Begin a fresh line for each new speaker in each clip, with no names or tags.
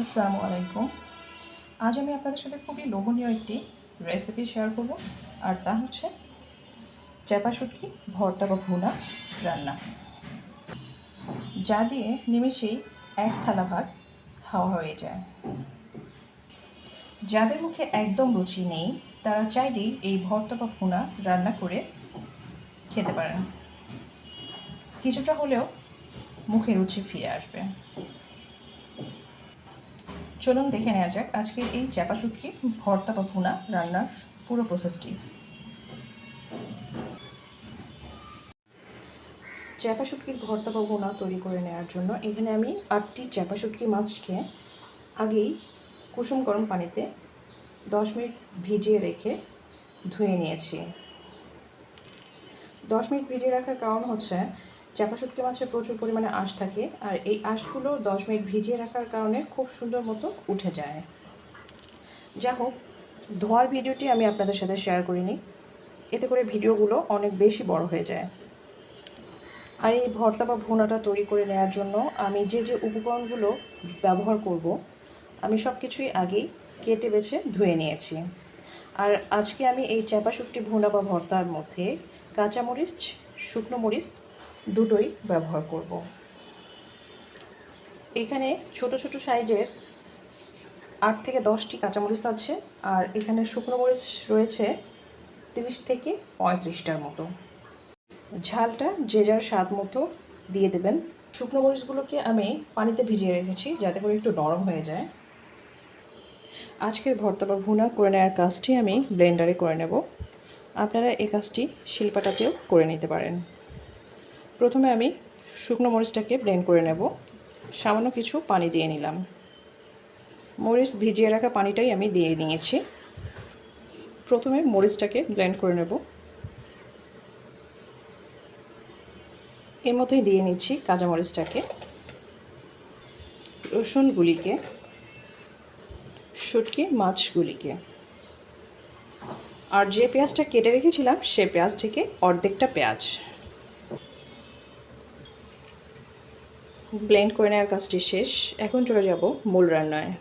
আসসালামু আলাইকুম। আজ আমি আপনাদের সাথে খুবই লোভনীয় একটি রেসিপি শেয়ার করব, আর তা হচ্ছে চাপা শুটকি, ভর্তা বা ভুনা রান্না। যা দিয়ে নিমেষেই এক থালা ভাত খাওয়া হয়ে যায়। যাদের মুখে একদম রুচি নেই, তারা চাইলেই এই ভর্তা বা ভুনা রান্না করে খেতে পারেন। কিছুটা হলেও মুখে রুচি ফিরে আসবে। চলুন দেখে নেওয়া যাক আজকে এই চ্যাপা শুটকি, ভর্তা বা ভুনা রান্নার পুরো প্রসেসটি চ্যাপা শুটকির ভর্তা বা ভুনা তৈরি করে নেওয়ার জন্য এখানে আমি আটটি চ্যাপা শুটকি মাছকে আগেই কুসুম গরম পানিতে দশ মিনিট ভিজিয়ে রেখে ধুয়ে নিয়েছি। দশ মিনিট ভিজিয়ে রাখার কারণ হচ্ছে চাপা শুটকি মাছে প্রচুর পরিমাণে আঁশ থাকে আর এই আঁশগুলো দশ মিনিট ভিজিয়ে রাখার কারণে খুব সুন্দর মতো উঠে যায়। যা হোক, ধোয়ার ভিডিওটি আমি আপনাদের সাথে শেয়ার করিনি। এতে করে ভিডিওগুলো অনেক বেশি বড় হয়ে যায়। আর এই ভর্তা বা ভুনাটা তৈরি করে নেওয়ার জন্য আমি যে যে উপকরণগুলো ব্যবহার করব, আমি সব কিছুই আগেই কেটে বেছে ধুয়ে নিয়েছি। আর আজকে আমি এই চাপা শুটকি ভুনা বা ভর্তার মধ্যে কাঁচামরিচ, শুকনো মরিচ দুটোই ব্যবহার করব। এখানে ছোট ছোট সাইজের আট থেকে দশটি কাঁচামরিচ আছে আর এখানে শুকনো মরিচ রয়েছে তিরিশ থেকে পঁয়ত্রিশটার মতো। ঝালটা যে যার স্বাদ মতো দিয়ে দেবেন। শুকনো মরিচগুলোকে আমি পানিতে ভিজিয়ে রেখেছি যাতে করে একটু নরম হয়ে যায়। আজকের ভর্তা বা ভুনা করে নেওয়ার কাজটি আমি ব্লেন্ডারে করে নেব। আপনারা এই কাজটি শিল্পাটাতেও করে নিতে পারেন। প্রথমে আমি শুকনো মরিচটাকে ব্লেন্ড করে নেব। সামান্য কিছু পানি দিয়ে নিলাম। মরিচ ভিজিয়ে রাখা পানিটাই আমি দিয়ে নিয়েছি। প্রথমে মরিচটাকে ব্লেন্ড করে নেব। এর মধ্যেই দিয়ে নিচ্ছি কাঁচা মরিচটাকে। রসুনগুলিকে শুটকি মাছগুলিকে আর যে পেঁয়াজটা কেটে রেখেছিলাম, সে পেঁয়াজ থেকে অর্ধেকটা পেঁয়াজ। ব্লেন্ড করে নেওয়ার কাজটি শেষ। এখন চলে যাব মূল রান্নায়।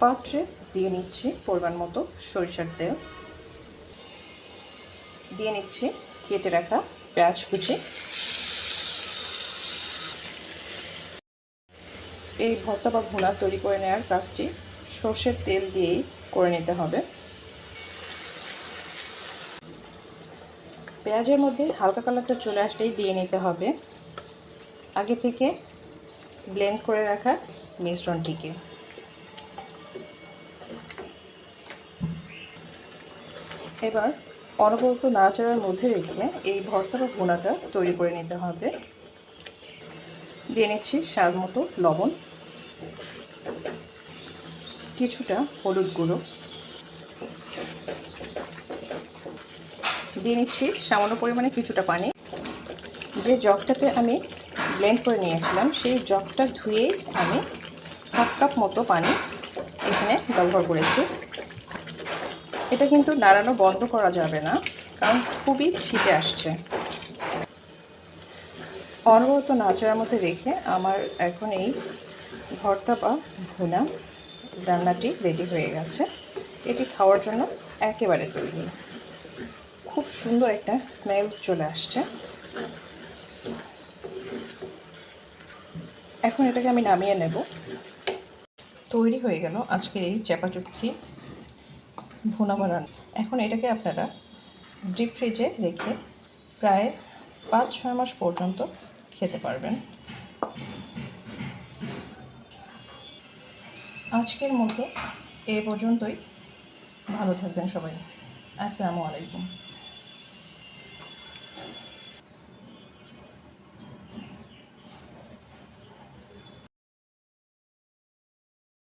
পাত্রে দিয়ে নিচ্ছি পরিমাণ মতো সরিষার তেল। দিয়ে নিচ্ছি কেটে রাখা পেঁয়াজ কুচি। এই ভর্তা বা ভুনা তৈরি করে নেওয়ার কাজটি সর্ষের তেল দিয়েই করে নিতে হবে। পেঁয়াজের মধ্যে হালকা কালারটা চলে আসলেই দিয়ে নিতে হবে। আগে থেকে ব্লেন্ড করে রাখা মিশ্রণটিকে। এবার অনবরত নাড়াচাড়ার মধ্যে রেখে এই ভর্তা বা ভুনাটা তৈরি করে নিতে হবে। দিয়ে নিচ্ছি স্বাদ মতো লবণ, কিছুটা হলুদ গুঁড়ো। দিয়ে নিচ্ছি সামান্য পরিমাণে কিছুটা পানি। যে জগটাতে আমি ব্লেন্ড করে নিয়েছিলাম। সেই জগটা ধুয়েই আমি হাফ কাপ মতো পানি এখানে ব্যবহার করেছি। এটা কিন্তু নাড়ানো বন্ধ করা যাবে না, কারণ খুবই ছিটে আসছে। অনবরত নাচার মধ্যে রেখে আমার এখন এই ভর্তা বা ভুনা রান্নাটি রেডি হয়ে গেছে। এটি খাওয়ার জন্য একেবারে তৈরি। খুব সুন্দর একটা স্মেল চলে আসছে। এখন এটাকে আমি নামিয়ে নেব। তৈরি হয়ে গেল আজকের এই চাপা চুটকি ভুনা বানান। এখন এটাকে আপনারা ডিপ ফ্রিজে রেখে প্রায় পাঁচ, ছয় মাস পর্যন্ত খেতে পারবেন। আজকের মতো এ পর্যন্তই। ভালো থাকবেন সবাই। আসসালামু আলাইকুম।